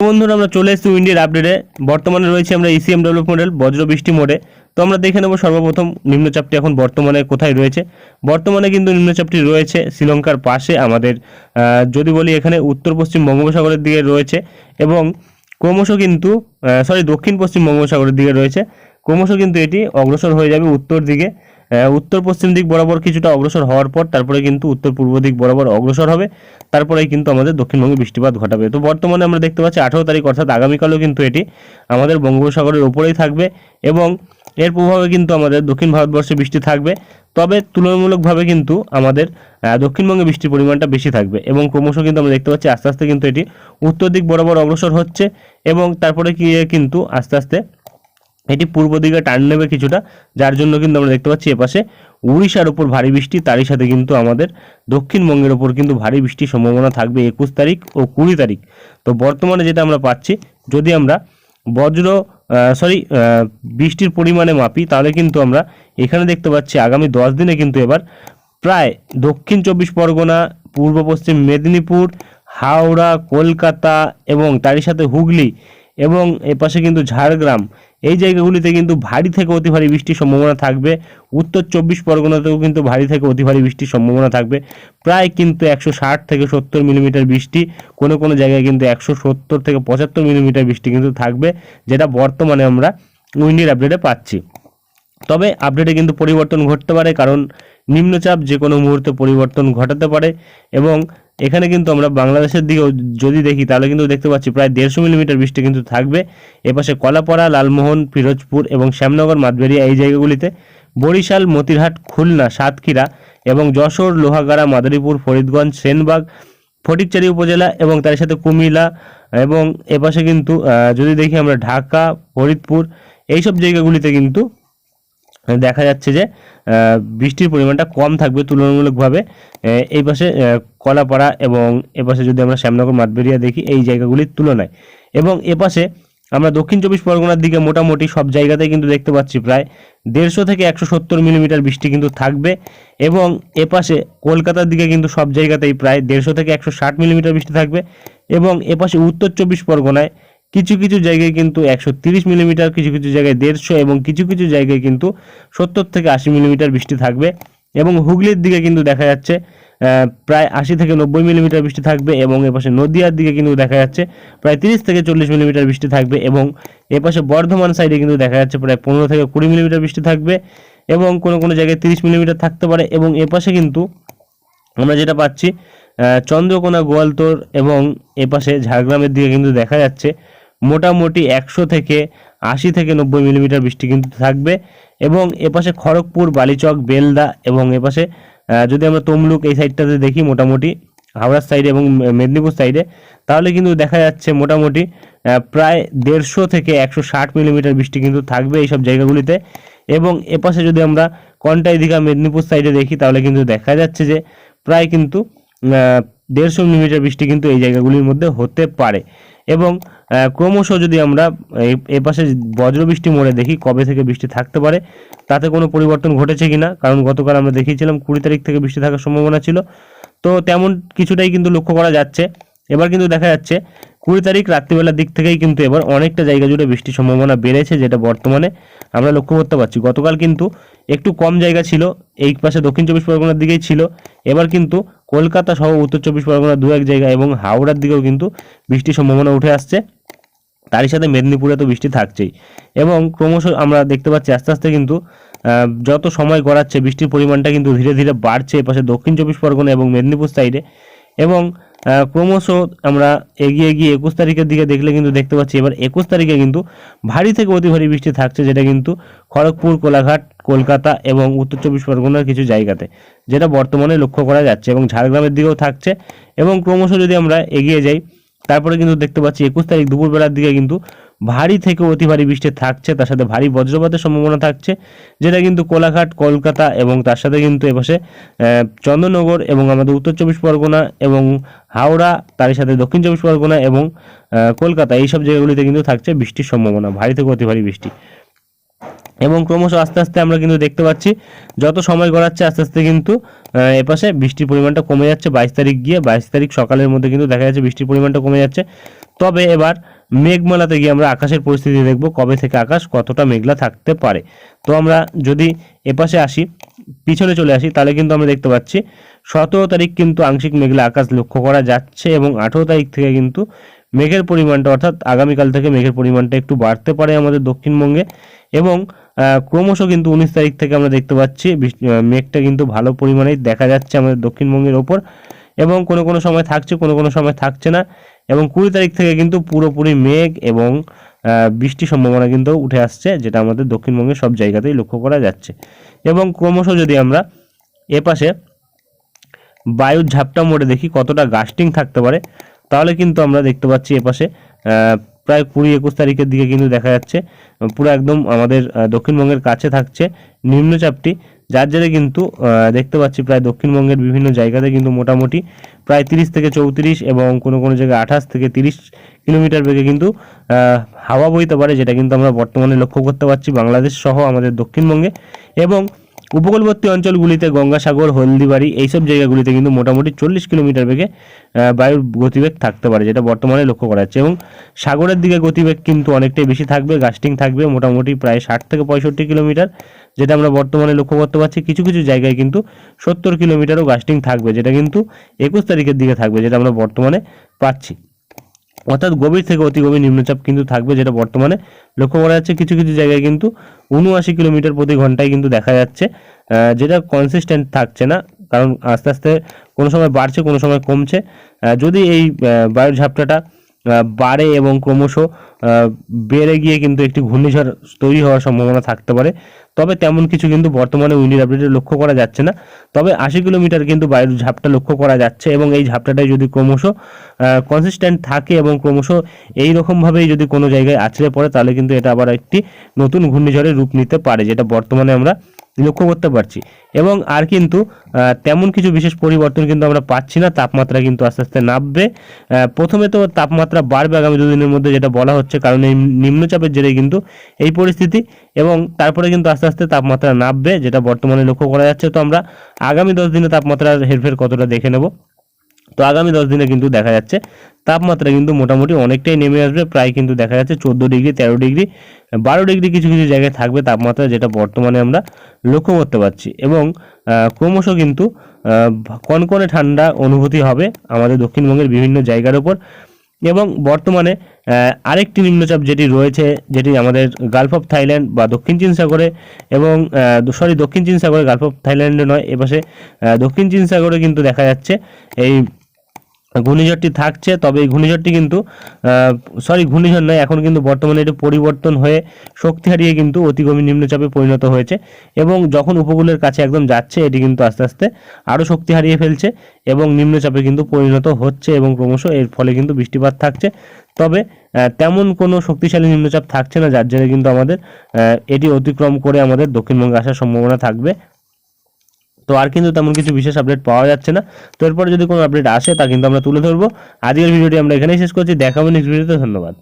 বন্ধুরা, আমরা চলে এসেছি উইন্ডের আপডেটে বর্তমানে রয়েছে আমরা ইসিএম ডেভেলপ মডেল বজ্র বৃষ্টি মোডে তো আমরা দেখে নেব সর্বপ্রথম নিম্নচাপটি এখন বর্তমানে কোথায় রয়েছে। বর্তমানে কিন্তু নিম্নচাপটি রয়েছে শ্রীলঙ্কার পাশে আমাদের যদি বলি এখানে উত্তর পশ্চিম বঙ্গোপসাগরের দিকে রয়েছে এবং ক্রমশ কিন্তু সরি দক্ষিণ পশ্চিম বঙ্গোপসাগরের দিকে রয়েছে। ক্রমশ কিন্তু এটি অগ্রসর হয়ে যাবে উত্তর দিকে। উত্তর পশ্চিম দিক বরাবর কিছুটা অগ্রসর হওয়ার পর তারপরে কিন্তু উত্তর পূর্ব দিক বরাবর অগ্রসর হবে। তারপরেই কিন্তু আমাদের দক্ষিণবঙ্গে বৃষ্টিপাত ঘটাবে। তো বর্তমানে আমরা দেখতে পাচ্ছি আঠারো তারিখ, অর্থাৎ আগামীকালও কিন্তু এটি আমাদের বঙ্গোপসাগরের উপরেই থাকবে এবং এর প্রভাবে কিন্তু আমাদের দক্ষিণ ভারতবর্ষে বৃষ্টি থাকবে। তবে তুলনামূলকভাবে কিন্তু আমাদের দক্ষিণবঙ্গে বৃষ্টির পরিমাণটা বেশি থাকবে এবং ক্রমশ কিন্তু আমরা দেখতে পাচ্ছি আস্তে আস্তে কিন্তু এটি উত্তর দিক বরাবর অগ্রসর হচ্ছে এবং তারপরে কি কিন্তু আস্তে আস্তে এটি পূর্ব দিকে টার্ন নেবে কিছুটা, যার জন্য কিন্তু আমরা দেখতে পাচ্ছি এপাশে উড়িষ্যার উপর ভারী বৃষ্টি, তারই সাথে কিন্তু আমাদের দক্ষিণবঙ্গের ওপর কিন্তু ভারী বৃষ্টির সম্ভাবনা থাকবে একুশ তারিখ ও কুড়ি তারিখ। তো বর্তমানে যেটা আমরা পাচ্ছি, যদি আমরা বজ্র সরি বৃষ্টির পরিমাণে মাপি, তাহলে কিন্তু আমরা এখানে দেখতে পাচ্ছি আগামী দশ দিনে কিন্তু এবার প্রায় দক্ষিণ চব্বিশ পরগনা, পূর্ব পশ্চিম মেদিনীপুর, হাওড়া, কলকাতা এবং তারই সাথে হুগলি এবং এপাশে কিন্তু ঝাড়গ্রাম এই জায়গাগুলিতে কিন্তু ভারী থেকে অতি ভারী বৃষ্টির সম্ভাবনা থাকবে। উত্তর চব্বিশ পরগনাতেও কিন্তু ভারী থেকে অতি ভারী বৃষ্টির সম্ভাবনা থাকবে। প্রায় কিন্তু একশো ষাট থেকে সত্তর মিলিমিটার বৃষ্টি, কোনো কোনো জায়গায় কিন্তু একশো সত্তর থেকে পঁচাত্তর মিলিমিটার বৃষ্টি কিন্তু থাকবে, যেটা বর্তমানে আমরা উইন্ডির আপডেটে পাচ্ছি। তবে আপডেটে কিন্তু পরিবর্তন ঘটতে পারে, কারণ নিম্নচাপ যে কোনো মুহূর্তে পরিবর্তন ঘটাতে পারে এবং এখানে কিন্তু আমরা বাংলাদেশের দিকেও যদি দেখি, তাহলে কিন্তু দেখতে পাচ্ছি প্রায় দেড়শো মিলিমিটার বৃষ্টি কিন্তু থাকবে। এপাশে কলাপাড়া, লালমোহন ফিরোজপুর এবং শ্যামনগর মাদবেরিয়া এই জায়গাগুলিতে বরিশাল, মতিরহাট, খুলনা, সাতক্ষীরা এবং যশোর, লোহাগাড়া, মাদারীপুর, ফরিদগঞ্জ, সেনবাগ, ফটিকচারি উপজেলা এবং তার সাথে কুমিল্লা এবং এপাশে কিন্তু যদি দেখি আমরা ঢাকা, ফরিদপুর, এইসব জায়গাগুলিতে কিন্তু দেখা যাচ্ছে যে বৃষ্টির পরিমাণটা কম থাকবে তুলনামূলকভাবে। এই পাশে কলাপাড়া এবং এপাশে যদি আমরা শ্যামনগর, মাতবেরিয়া দেখি, এই জায়গাগুলির তুলনায়। এবং এপাশে আমরা দক্ষিণ চব্বিশ পরগনার দিকে মোটামুটি সব জায়গাতেই কিন্তু দেখতে পাচ্ছি প্রায় দেড়শো থেকে একশো সত্তর মিলিমিটার বৃষ্টি কিন্তু থাকবে এবং এপাশে কলকাতার দিকে কিন্তু সব জায়গাতেই প্রায় দেড়শো থেকে একশো ষাট মিলিমিটার বৃষ্টি থাকবে এবং এপাশে উত্তর চব্বিশ পরগনায় কিছু কিছু জায়গায় কিন্তু একশো তিরিশ মিলিমিটার, কিছু কিছু জায়গায় দেড়শো এবং কিছু কিছু জায়গায় কিন্তু সত্তর থেকে আশি মিলিমিটার বৃষ্টি থাকবে এবং হুগলির দিকে কিন্তু দেখা যাচ্ছে প্রায় আশি থেকে নব্বই মিলিমিটার বৃষ্টি থাকবে এবং এপাশে নদিয়ার দিকে কিন্তু দেখা যাচ্ছে প্রায় তিরিশ থেকে চল্লিশ মিলিমিটার বৃষ্টি থাকবে এবং এপাশে বর্ধমান সাইডে কিন্তু দেখা যাচ্ছে প্রায় পনেরো থেকে কুড়ি মিলিমিটার বৃষ্টি থাকবে এবং কোনো কোনো জায়গায় তিরিশ মিলিমিটার থাকতে পারে এবং এপাশে কিন্তু আমরা যেটা পাচ্ছি চন্দ্রকোনা, গোয়ালতোর এবং এপাশে ঝাড়গ্রামের দিকে কিন্তু দেখা যাচ্ছে মোটামুটি একশো থেকে আশি থেকে নব্বই মিলিমিটার বৃষ্টি কিন্তু থাকবে এবং এপাশে খড়গপুর, বালিচক, বেলদা এবং এপাশে যদি আমরা তমলুক এই সাইডটাতে দেখি মোটামুটি, হাওড়ার সাইডে এবং মেদিনীপুর সাইডে, তাহলে কিন্তু দেখা যাচ্ছে মোটামুটি প্রায় দেড়শো থেকে একশো ষাট মিলিমিটার বৃষ্টি কিন্তু থাকবে এইসব জায়গাগুলিতে এবং এপাশে যদি আমরা কন্টাই দীঘা মেদিনীপুর সাইডে দেখি, তাহলে কিন্তু দেখা যাচ্ছে যে প্রায় কিন্তু দেড়শো মিলিমিটার বৃষ্টি কিন্তু এই জায়গাগুলির মধ্যে হতে পারে। এবং ক্রমশ যদি আমরা এ- এপাশে বজ্রবৃষ্টি মোড়ে দেখি কবে থেকে বৃষ্টি থাকতে পারে, তাতে কোনো পরিবর্তন ঘটেছে কিনা? কারণ গতকাল আমরা দেখিয়েছিলাম কুড়ি তারিখ থেকে বৃষ্টি থাকার সম্ভাবনা ছিল। তো তেমন কিছুটাই কিন্তু লক্ষ্য করা যাচ্ছে। এবার কিন্তু দেখা যাচ্ছে, কুড়ি তারিখ রাত্রিবেলার দিক থেকেই কিন্তু এবার অনেকটা জায়গা জুড়ে বৃষ্টির সম্ভাবনা বেড়েছে যেটা বর্তমানে আমরা লক্ষ্য করতে পারছি। গতকাল কিন্তু একটু কম জায়গা ছিল, এই পাশে দক্ষিণ চব্বিশ পরগনার দিকেই ছিল। এবার কিন্তু কলকাতা সহ উত্তর চব্বিশ পরগনা দু এক জায়গা এবং হাওড়ার দিকেও কিন্তু বৃষ্টির সম্ভাবনা উঠে আসছে। তারই সাথে মেদিনীপুরে তো বৃষ্টি থাকছেই। এবং ক্রমশ আমরা দেখতে পাচ্ছি আস্তে আস্তে কিন্তু যত সময় গড়াচ্ছে, বৃষ্টির পরিমাণটা কিন্তু ধীরে ধীরে বাড়ছে এপাশে দক্ষিণ চব্বিশ পরগনা এবং মেদিনীপুর সাইডে এবং ক্রমশ আমরা এগিয়ে গিয়ে একুশ তারিখের দিকে দেখলে কিন্তু দেখতে পাচ্ছি, এবার একুশ তারিখে কিন্তু ভারী থেকে অতি ভারী বৃষ্টি থাকছে, যেটা কিন্তু খড়গপুর, কোলাঘাট, কলকাতা এবং উত্তর চব্বিশ পরগনার কিছু জায়গাতে, যেটা বর্তমানে লক্ষ্য করা যাচ্ছে এবং ঝাড়গ্রামের দিকেও থাকছে এবং ক্রমশ যদি আমরা এগিয়ে যাই, তারপরে কিন্তু দেখতে পাচ্ছি একুশ তারিখ দুপুরবেলার দিকে কিন্তু ভারী থেকে অতি ভারী বৃষ্টি থাকছে, তার সাথে ভারী বজ্রপাতের সম্ভাবনা থাকছে, যেটা কিন্তু কোলাঘাট, কলকাতা এবং তার সাথে কিন্তু এপাশে চন্দননগর এবং আমাদের উত্তর চব্বিশ পরগনা এবং হাওড়া তার সাথে দক্ষিণ চব্বিশ পরগনা এবং কলকাতা, এইসব জায়গাগুলিতে কিন্তু থাকছে বৃষ্টির সম্ভাবনা, ভারী থেকে অতি ভারী বৃষ্টি। এবং ক্রমশ আস্তে আস্তে আমরা কিন্তু দেখতে পাচ্ছি, যত সময় গড়াচ্ছে আস্তে আস্তে কিন্তু এপাশে বৃষ্টির পরিমাণটা কমে যাচ্ছে, বাইশ তারিখ গিয়ে বাইশ তারিখ সকালের মধ্যে কিন্তু দেখা যাচ্ছে বৃষ্টির পরিমাণটা কমে যাচ্ছে। তবে এবার মেঘমালাতে গিয়ে আমরা আকাশের পরিস্থিতি দেখব, কবে থেকে আকাশ কতটা মেঘলা থাকতে পারে। তো আমরা যদি এপাশে আসি, পিছনে চলে আসি, তাহলে কিন্তু আমরা দেখতে পাচ্ছি সতেরো তারিখ কিন্তু আংশিক মেঘলা আকাশ লক্ষ্য করা যাচ্ছে এবং আঠেরো তারিখ থেকে কিন্তু মেঘের পরিমাণটা অর্থাৎ আগামীকাল থেকে মেঘের পরিমাণটা একটু বাড়তে পারে আমাদের দক্ষিণবঙ্গে এবং ক্রমশ কিন্তু উনিশ তারিখ থেকে আমরা দেখতে পাচ্ছি মেঘটা কিন্তু ভালো পরিমাণেই দেখা যাচ্ছে আমাদের দক্ষিণবঙ্গের ওপর এবং কোনো কোনো সময় থাকছে, কোনো কোনো সময় থাকছে না। এবং কুড়ি তারিখ থেকে কিন্তু পুরোপুরি মেঘ এবং বৃষ্টি সম্ভাবনা কিন্তু উঠে আসছে, যেটা আমাদের দক্ষিণবঙ্গের সব জায়গাতেই লক্ষ্য করা যাচ্ছে। এবং ক্রমশ যদি আমরা এপাশে বায়ুর ঝাপটা মোড়ে দেখি কতটা গাস্টিং থাকতে পারে, তাহলে কিন্তু আমরা দেখতে পাচ্ছি এপাশে প্রায় কুড়ি একুশ তারিখের দিকে কিন্তু দেখা যাচ্ছে। পুরো একদম আমাদের দক্ষিণবঙ্গের কাছে থাকছে নিম্নচাপটি। যার জেরে কিন্তু দেখতে পাচ্ছি প্রায় দক্ষিণবঙ্গের বিভিন্ন জায়গাতে কিন্তু মোটামুটি প্রায় তিরিশ থেকে চৌত্রিশ এবং কোনো কোনো জায়গায় আঠাশ থেকে তিরিশ কিলোমিটার বেগে কিন্তু হাওয়া বইতে পারে, যেটা কিন্তু আমরা বর্তমানে লক্ষ্য করতে পারছি বাংলাদেশ সহ আমাদের দক্ষিণবঙ্গে। এবং উপকূলবর্তী অঞ্চলগুলিতে গঙ্গাসাগর, হলদিবাড়ি এইসব জায়গাগুলিতে কিন্তু মোটামুটি চল্লিশ কিলোমিটার বেগে বায়ুর গতিবেগ থাকতে পারে, যেটা বর্তমানে লক্ষ্য করা যাচ্ছে। এবং সাগরের দিকে গতিবেগ কিন্তু অনেকটাই বেশি থাকবে, গাস্টিং থাকবে, মোটামুটি প্রায় ষাট থেকে পঁয়ষট্টি কিলোমিটার, যেটা আমরা বর্তমানে লক্ষ্য করতে পারছি। কিছু কিছু জায়গায় কিন্তু সত্তর কিলোমিটারও গাস্টিং থাকবে, যেটা কিন্তু একুশ তারিখের দিকে থাকবে, যেটা আমরা বর্তমানে পাচ্ছি। অর্থাৎ গভীর থেকে অতি গভীর নিম্নচাপ কিন্তু থাকবে যেটা বর্তমানে লক্ষ্য করা যাচ্ছে কিছু কিছু জায়গায় কিন্তু উনআশি কিলোমিটার প্রতি ঘন্টায় কিন্তু দেখা যাচ্ছে যেটা কনসিস্টেন্ট থাকছে না, কারণ আস্তে আস্তে কোনো সময় বাড়ছে, কোনো সময় কমছে। যদি এই বায়ুর ঝাপটাটা বাড়ে এবং ক্রমশ বেড়ে গিয়ে কিন্তু একটি ঘূর্ণিঝড় তৈরি হওয়ার সম্ভাবনা থাকতে পারে। তবে তেমন কিছু কিন্তু বর্তমানে উইন্ডির আপডেটে লক্ষ্য করা যাচ্ছে না। তবে আশি কিলোমিটার কিন্তু বায়ুর ঝাপটা লক্ষ্য করা যাচ্ছে এবং এই ঝাপটাটাই যদি ক্রমশ কনসিস্ট্যান্ট থাকে এবং ক্রমশ এই রকমভাবেই যদি কোনো জায়গায় আছড়ে পড়ে, তাহলে কিন্তু এটা আবার একটি নতুন ঘূর্ণিঝড়ের রূপ নিতে পারে, যেটা বর্তমানে আমরা লক্ষ্য করতে পারছি। এবং আর কিন্তু তেমন কিছু বিশেষ পরিবর্তন কিন্তু আমরা পাচ্ছি না, তাপমাত্রা কিন্তু আস্তে আস্তে নামবে। প্রথমে তো তাপমাত্রা বাড়বে আগামী দুদিনের মধ্যে যেটা বলা হচ্ছে, কারণ এই নিম্নচাপের জেরে কিন্তু এই পরিস্থিতি। এবং তারপরে কিন্তু আস্তে আস্তে তাপমাত্রা নামবে, যেটা বর্তমানে লক্ষ্য করা যাচ্ছে। তো আমরা আগামী দশ দিনে তাপমাত্রার হেরফের কতটা দেখে নেব? তো আগামী দশ দিনে কিন্তু দেখা যাচ্ছে তাপমাত্রা কিন্তু মোটামুটি অনেকটাই নেমে আসবে, প্রায় কিন্তু দেখা যাচ্ছে চোদ্দ ডিগ্রি, তেরো ডিগ্রি, বারো ডিগ্রি কিছু কিছু জায়গায় থাকবে তাপমাত্রা যেটা বর্তমানে আমরা লক্ষ্য করতে পারছি। এবং ক্রমশ কিন্তু কনকনে ঠান্ডা অনুভূতি হবে আমাদের দক্ষিণবঙ্গের বিভিন্ন জায়গার উপর। এবং বর্তমানে আরেকটি নিম্নচাপ যেটি রয়েছে, যেটি আমাদের গালফ অফ থাইল্যান্ড বা দক্ষিণ চীন সাগরে এবং সরি দক্ষিণ চীন সাগরে গালফ অফ থাইল্যান্ডে নয়, এপাশে দক্ষিণ চীন সাগরে কিন্তু দেখা যাচ্ছে এই ঘূর্ণিঝড়টি থাকছে, তবে এই ঘূর্ণিঝড়টি কিন্তু সরি ঘূর্ণিঝড় নয়, এখন কিন্তু বর্তমানে এটি পরিবর্তন হয়ে শক্তি হারিয়ে কিন্তু অতিগমী নিম্নচাপে পরিণত হয়েছে এবং যখন উপকূলের কাছে একদম যাচ্ছে, এটি কিন্তু আস্তে আস্তে আরও শক্তি হারিয়ে ফেলছে এবং নিম্নচাপে কিন্তু পরিণত হচ্ছে এবং ক্রমশ এর ফলে কিন্তু বৃষ্টিপাত থাকছে। তবে তেমন কোনো শক্তিশালী নিম্নচাপ থাকছে না, যার জন্য কিন্তু আমাদের এটি অতিক্রম করে আমাদের দক্ষিণবঙ্গে আসার সম্ভাবনা থাকবে। তো আর কিন্তু তেমন কিছু বিশেষ আপডেট পাওয়া যাচ্ছে না। তো এরপরে যদি কোনো আপডেট আসে, তা কিন্তু আমরা তুলে ধরবো। আজকের ভিডিওটি আমরা এখানেই শেষ করছি। দেখাবো নেক্সট ভিডিওতে ধন্যবাদ।